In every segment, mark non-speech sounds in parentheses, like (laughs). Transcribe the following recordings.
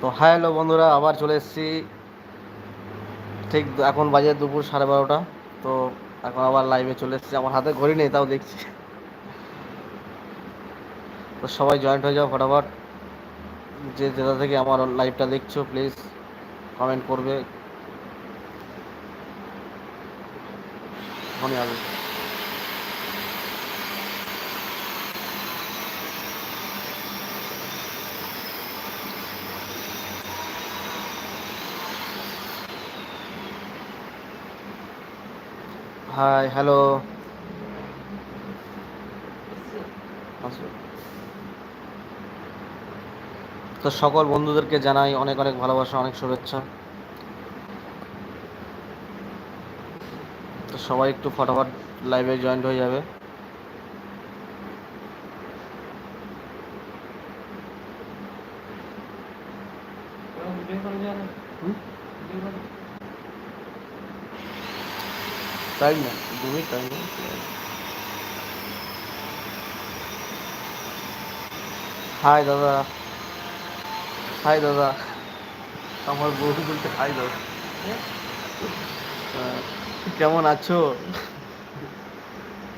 তো হ্যালো বন্ধুরা, আবার চলে এসেছি। ঠিক এখন বাজে দুপুর সাড়ে বারোটা। তো এখন আবার লাইভে চলে এসেছি। আমার হাতে ঘড়ি নেই, তাও দেখছি। তো সবাই জয়েন্ট হয়ে যাও ফটাফট। যে যেটা থেকে আমার লাইভটা দেখছ প্লিজ কমেন্ট করবে। হাই হ্যালো তো সকল বন্ধুদেরকে জানাই অনেক অনেক ভালোবাসা, অনেক শুভেচ্ছা। তো সবাই একটু ফটাফট লাইভে জয়েন্ট হয়ে যাবে। টাইম না, দু মিনিট টাইম হাই দাদা। হাই দাদা। আমার বউ বলতে হাই দাদা। কেমন আছো?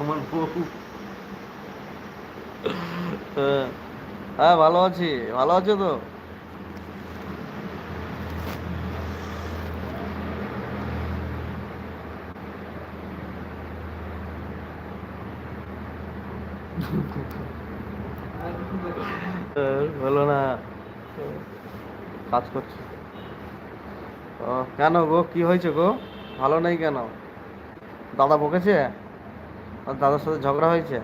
আমার বউ। হ্যাঁ ভালো আছি। ভালো আছো তো? বলো না। কাজ করছি। ও, কেন গো? কি হয়েছে গো? ভালো নেই কেন? দাদা বকেছে? দাদার সাথে ঝগড়া হয়েছে?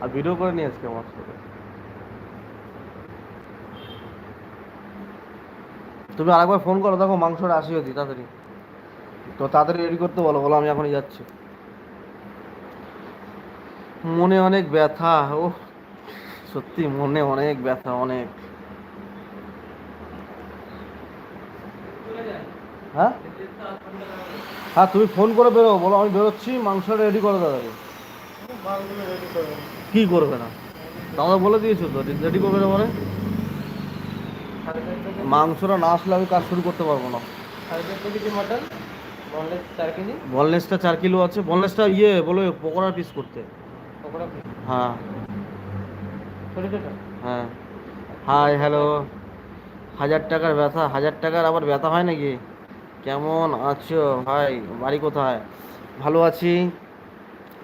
আর ভিডিও করে নিয়ে আজকে আমার সাথে। তুমি আরেকবার ফোন করো, দেখো মাংসটা আসি অতি, তাড়াতাড়ি। তো তাড়াতাড়ি রেডি করতে বলো বলো আমি এখনই যাচ্ছি। মনে অনেক ব্যথা ও সত্যি মনে অনেক ব্যথা, অনেক। হ্যাঁ? হ্যাঁ তুমি ফোন করে বেরো বলো আমি বেরোচ্ছি, মাংসটা রেডি করে দাদাকে কি করবে না? দাদা বলে দিয়েছ তো রেডি করবে না মানে? মাংসটা না আসলে আমি কাজ শুরু করতে পারব না। বনলেসটা চার কিলো আছে। বনলেসটা ইয়ে বলো পকোড়ার পিস করতে। হ্যাঁ। হ্যাঁ। হাই হ্যালো হাজার টাকার ব্যথা। হাজার টাকার আবার ব্যথা হয় নাকি? কেমন আছো? ভাই বাড়ি কোথায়? ভালো আছি।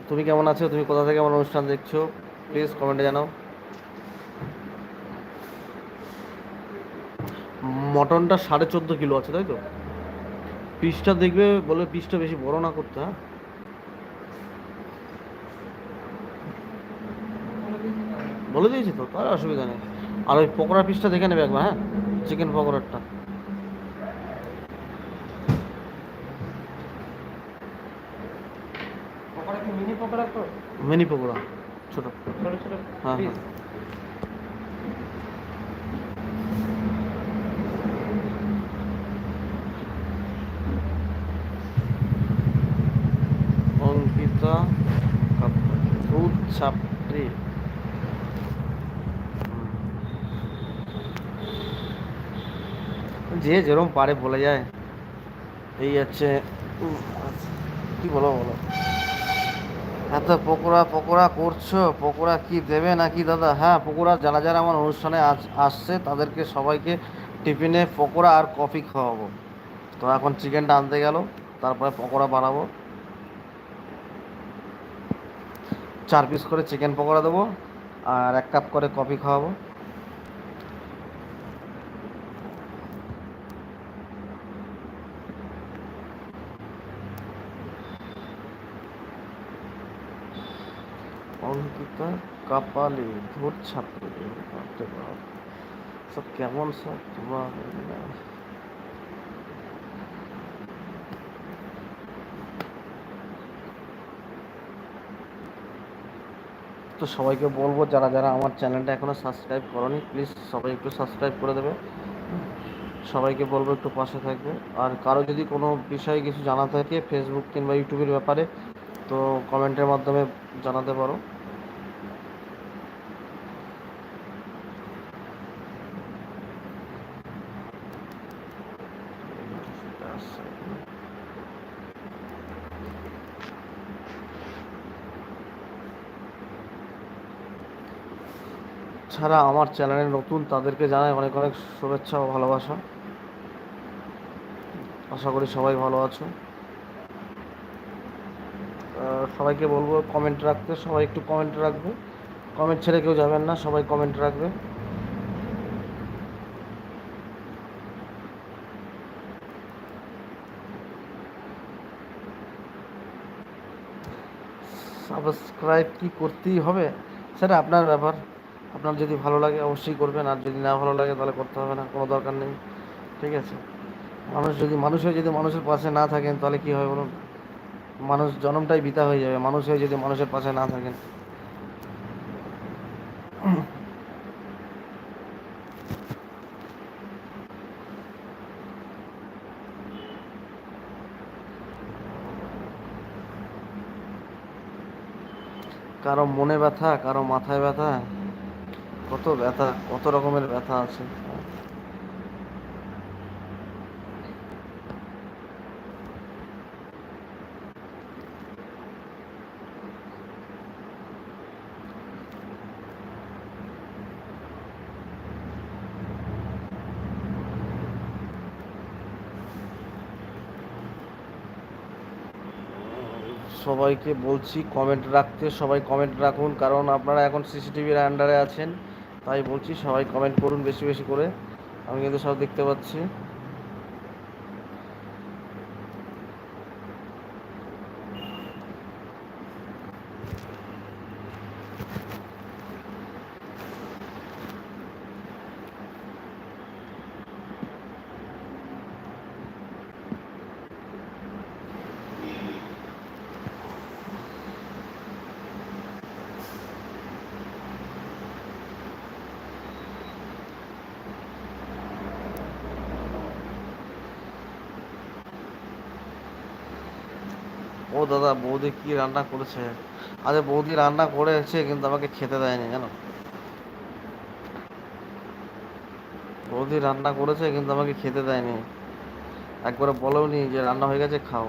তুমি কেমন আছো? তুমি কোথা থেকে আমার অনুষ্ঠান দেখছ? প্লিজ কমেন্টে জানাও। মটনটা সাড়ে চোদ্দ কিলো আছে তাই তো? পিসটা দেখবে বলে পিসটা বেশি বড় না করতে হ্যাঁ? বলে দিয়েছি তো তার অসুবিধা নেই। আর ওই পকোড়া পিসটা দেখে নেবে একবার হ্যাঁ? চিকেন পকোড়ারটা। মিনি পকোড়া তো? মিনি পকোড়া ছোট। ছোটো ছোটো হ্যাঁ, হ্যাঁ। অঙ্কিতা কাপ- দুধ যে যেরকম পারে বলে যায়, এই হচ্ছে কি বলো বলো? এত পকোড়া পকোড়া করছ, পকোড়া কি দেবে নাকি দাদা? হ্যাঁ পকোড়া যারা যারা আমার অনুষ্ঠানে আস- আসছে, তাদেরকে সবাইকে টিফিনে পকোড়া আর কফি খাওয়াবো। তো এখন চিকেনটা আনতে গেল, তারপরে পকোড়া বানাবো। চার পিস করে চিকেন পকোড়া দেবো আর এক কাপ করে কফি খাওয়াবো। অঙ্কিতা কাপালি, ধূর বাপ। সব কেমন সব তোমরা? তো সবাইকে বলব, যারা যারা আমার চ্যানেলটা এখনও সাবস্ক্রাইব করনি প্লিজ সবাই একটু সাবস্ক্রাইব করে দেবে। সবাইকে বলব একটু পাশে থাকবে। আর কারও যদি কোনো বিষয়ে কিছু জানা থাকে ফেসবুক কিংবা ইউটিউবের ব্যাপারে, তো কমেন্টের মাধ্যমে জানাতে পারো। ছাড়া আমার চ্যানেলে নতুন তাদেরকে জানাই অনেক অনেক শুভেচ্ছা ও ভালোবাসা। আশা করি সবাই ভালো আছো। সবাইকে বলব কমেন্ট রাখতে, সবাই একটু কমেন্ট রাখবে। কমেন্ট ছেড়ে কেউ যাবেন না, সবাই কমেন্ট রাখবে। সাবস্ক্রাইব কি করতেই হবে? সেটা আপনার ব্যাপার। আপনার যদি ভালো লাগে অবশ্যই করবেন, আর যদি না ভালো লাগে তাহলে করতে হবে না, কোনো দরকার নেই। ঠিক আছে? মানুষ যদি মানুষের যদি মানুষের পাশে না থাকেন, তাহলে কি হবে বলুন? মানুষ জন্মটাই বিতা হয়ে যাবে, মানুষ হয়ে যদি মানুষের পাশে না থাকেন। কারও মনে ব্যথা, কারও মাথায় ব্যথা কত ব্যথা, কত রকমের ব্যথা আছে। সবাইকে বলছি কমেন্ট রাখতে, সবাই কমেন্ট রাখুন, কারণ আপনারা এখন সিসিটিভির আন্ডারে আছেন। তাই বলছি সবাই কমেন্ট করুন বেশি বেশি করে। আমি কিন্তু সব দেখতে পাচ্ছি। ও দাদা, বৌদি কি রান্না করেছে? আরে বৌদি রান্না করেছে, কিন্তু আমাকে খেতে দেয়নি, জানো? বৌদি রান্না করেছে, কিন্তু আমাকে খেতে দেয়নি। একবার বলোনি যে রান্না হয়ে গেছে, খাও।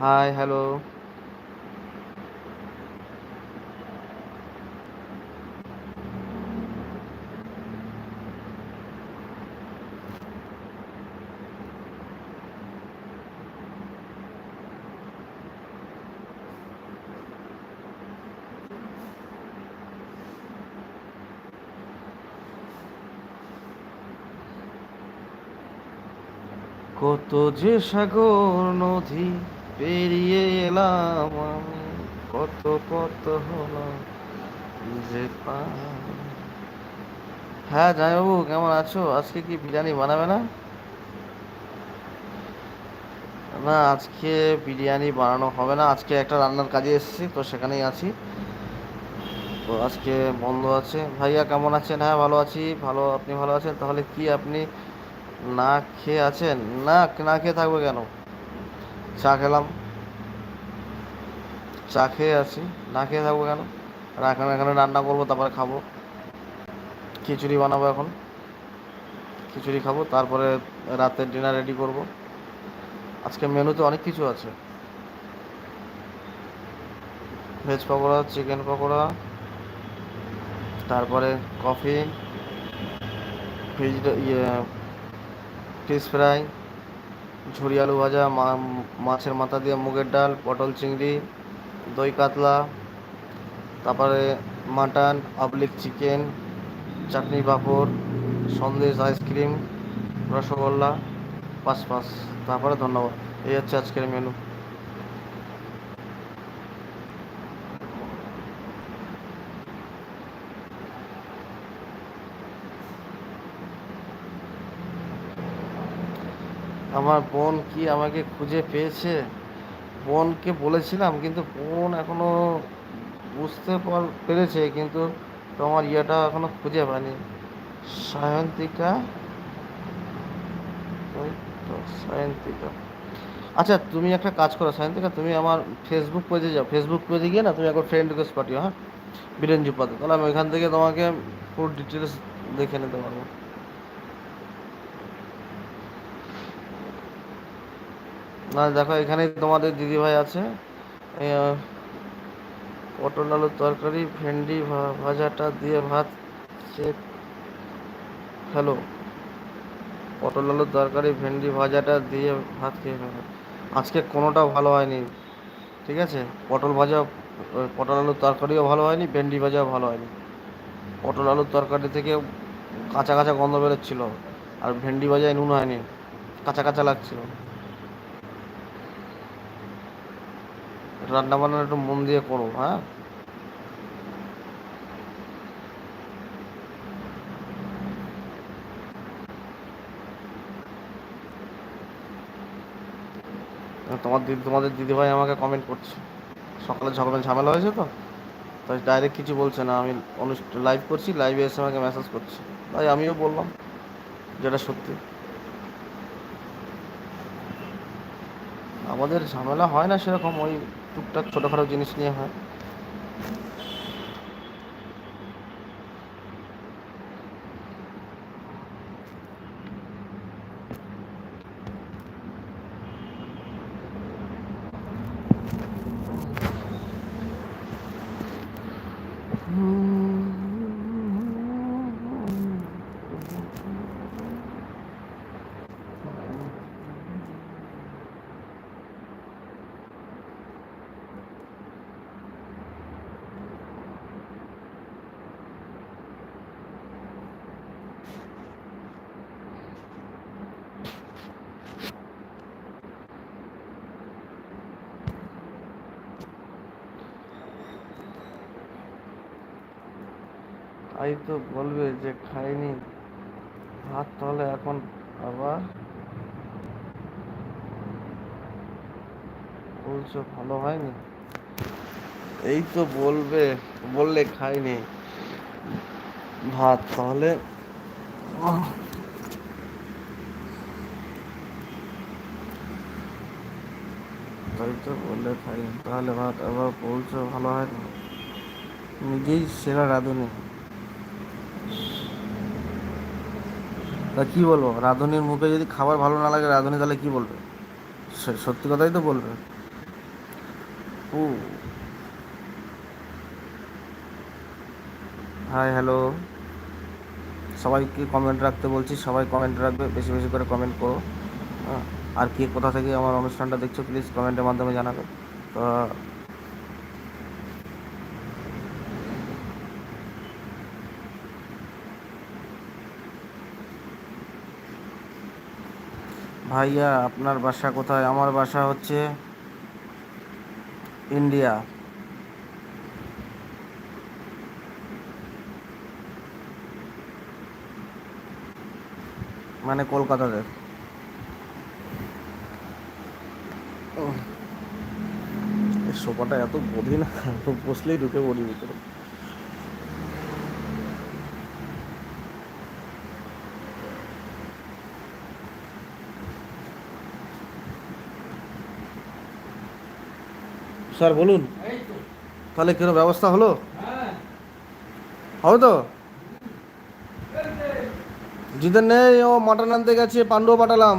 হাই হ্যালো কত যে সাগর নদী পেরিয়ে এলাম আমি, কত কত হলাম যে। হ্যাঁ জামাইবাবু, কেমন আছো? আজকে কি বিরিয়ানি বানাবে না? না, আজকে বিরিয়ানি বানানো হবে না। আজকে একটা রান্নার কাজে এসেছি, তো সেখানেই আছি। তো আজকে বন্ধ আছে। ভাইয়া, কেমন আছেন? হ্যাঁ ভালো আছি। ভালো, আপনি ভালো আছেন? তাহলে কি আপনি না খেয়ে আছেন না না খেয়ে থাকব কেন? চা খেলাম। চা খেয়ে আছি। না খেয়ে থাকব কেন? এখন এখানে রান্না করব, তারপরে খাব। খিচুড়ি বানাবো এখন। খিচুড়ি খাব, তারপরে রাতের ডিনার রেডি করব। আজকে মেনুতে অনেক কিছু আছে। ভেজ পকোড়া চিকেন পকোড়া, তারপরে কফি ভেজিটে ইয়ে ফিশ ফ্রাই ঝুড়ি আলু ভাজা মাছের মাথা দিয়ে মুগের ডাল, পটল চিংড়ি, দই কাতলা, তারপরে mutton আবলিক chicken, chutney papad, sandesh ice cream, rasgulla পাঁচ পাঁচ তারপরে ধন্যবাদ। এই হচ্ছে আজকের মেনু আমার বোন কি আমাকে খুঁজে পেয়েছে? বোনকে বলেছিলাম, কিন্তু বোন এখনও বুঝতে পার- পেরেছে, কিন্তু তোমার ইয়েটা এখনও খুঁজে পায়নি। সায়ন্তিকা? সায়ন্তিকা। আচ্ছা তুমি একটা কাজ করো, সায়ন্তিকা, তুমি আমার ফেসবুক পেজে যাও। ফেসবুক পেজে গিয়ে না, তুমি একবার ফ্রেন্ড রিকোয়েস্ট পাঠিও হ্যাঁ? বিরেঞ্জি তাহলে আমি ওইখান থেকে তোমাকে পুরো ডিটেলস দেখে নিতে পারব। দেখো, এখানেই তোমাদের দিদিভাই আছে। পটল আলুর তরকারি, ভেন্ডি ভাজাটা দিয়ে ভাত চেক হ্যালো, পটল আলুর তরকারি, ভেন্ডি ভাজাটা দিয়ে ভাত খেয়ে ফেলো। আজকে কোনোটাও ভালো হয়নি, ঠিক আছে? পটল ভাজা পটল আলুর তরকারিও ভালো হয়নি, ভেন্ডি ভাজাও ভালো হয়নি। পটল আলুর তরকারি থেকে কাঁচা কাঁচা গন্ধ বেরোচ্ছিল, আর ভেন্ডি ভাজায় নুন হয়নি, কাঁচা কাঁচা লাগছিল। রান্না বান্না একটু মন দিয়ে করো হ্যাঁ? তোমার দিদি, তোমাদের দিদিভাই আমাকে কমেন্ট করছে। সকালে ঝগড়া ঝামেলা হয়েছে তো? তাই ডাইরেক্ট কিছু বলছে না। আমি অনুষ্ঠান লাইভ করছি লাইভে এসে আমাকে মেসেজ করছে। তাই আমিও বললাম যেটা সত্যি। আমাদের ঝামেলা হয় না সেরকম, ওই টুকটাক ছোটোখাটো জিনিস নিয়ে হয়। তাই তো বলবে যে খাইনি। ভাত তাহলে এখন আবার বলছো ভালো হয়নি? এই তো বলবে, বললে খাইনি। ভাত তাহলে তাই তো বললে খাইনি। তাহলে ভাত আবার বলছো ভালো হয়নি। নিজেই সেরা রাঁধুনি। তা কি বলব? রাঁধুনির মুখে যদি খাবার ভালো না লাগে, রাঁধুনি তাহলে কি বলবে? সত্যি কথাই তো বলবে। ও। হাই হ্যালো সবাইকে কমেন্ট রাখতে বলছি, সবাই কমেন্ট রাখবে, বেশি বেশি করে কমেন্ট করো। আর কে কোথা থেকে আমার অনুষ্ঠানটা দেখছ প্লিজ কমেন্টের মাধ্যমে জানাবে। তো ভাইয়া, আপনার বাসা কোথায়? আমার বাসা হচ্ছে ইন্ডিয়া। মানে কলকাতাতে। সোফাটা এত গভীর না, বসলেই ঢুকে পড়ি ভিতরে। স্যার, বলুন। তাহলে কোনো ব্যবস্থা হলো? হবে তো? জিতেন নেই, ও মাটন আনতে গেছে পাণ্ডুও পাঠালাম।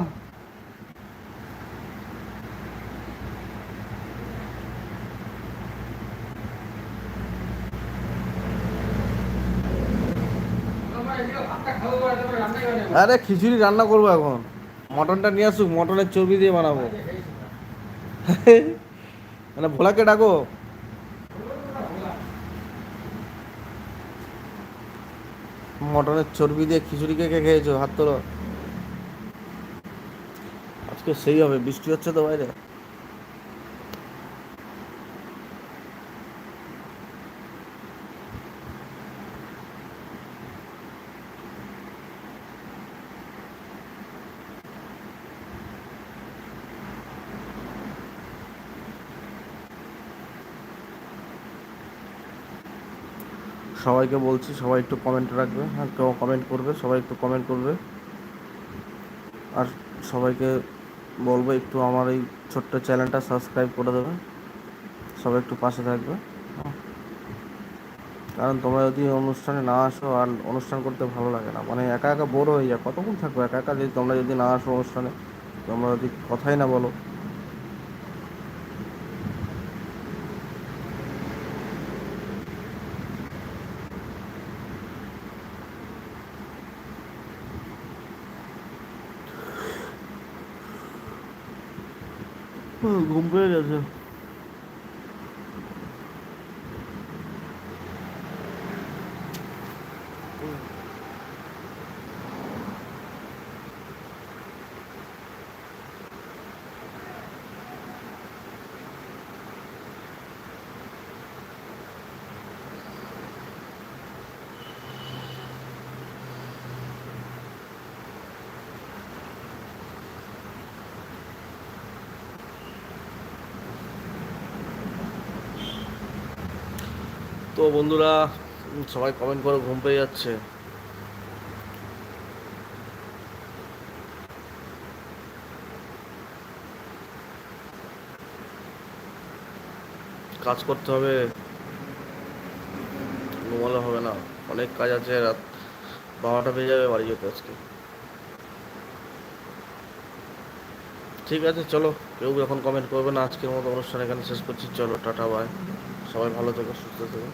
আরে, খিচুড়ি রান্না করব এখন। মটনটা নিয়ে আসুক, মটনের চর্বি দিয়ে বানাবো। (laughs) মানে ভোলাকে ডাকো। মটনের চর্বি দিয়ে খিচুড়ি কে খেয়েছো? হাত তোলো। আজকে সেই হবে, বৃষ্টি হচ্ছে তো বাইরে। সবাইকে বলছি, সবাই একটু কমেন্ট রাখবে। হ্যাঁ কেউ কমেন্ট করবে, সবাই একটু কমেন্ট করবে। আর সবাইকে বলব, একটু আমার এই ছোট্ট চ্যানেলটা সাবস্ক্রাইব করে দেবে। সবাই একটু পাশে থাকবে। কারণ তোমরা যদি অনুষ্ঠানে না আসো, আর অনুষ্ঠান করতে ভালো লাগে না মানে একা একা বোর হয়ে যায়। কতক্ষণ থাকবে? একা একা যদি তোমরা যদি না আসো অনুষ্ঠানে, তোমরা যদি কথাই না বলো ঘুম পেয়ে গেছে। তো বন্ধুরা? সবাই কমেন্ট করে, ঘুম পেয়ে যাচ্ছে। কাজ করতে হবে। ঘুমালে হবে না। অনেক কাজ আছে, রাত বারোটা পেয়ে যাবে বাড়ি যেতে আজকে। ঠিক আছে, চলো। কেউ এখন কমেন্ট করবে না আজকের মতো অনুষ্ঠান এখানে শেষ করছি। চলো, টাটা বাই সবাই ভালো থেকো, সুস্থ থেকো।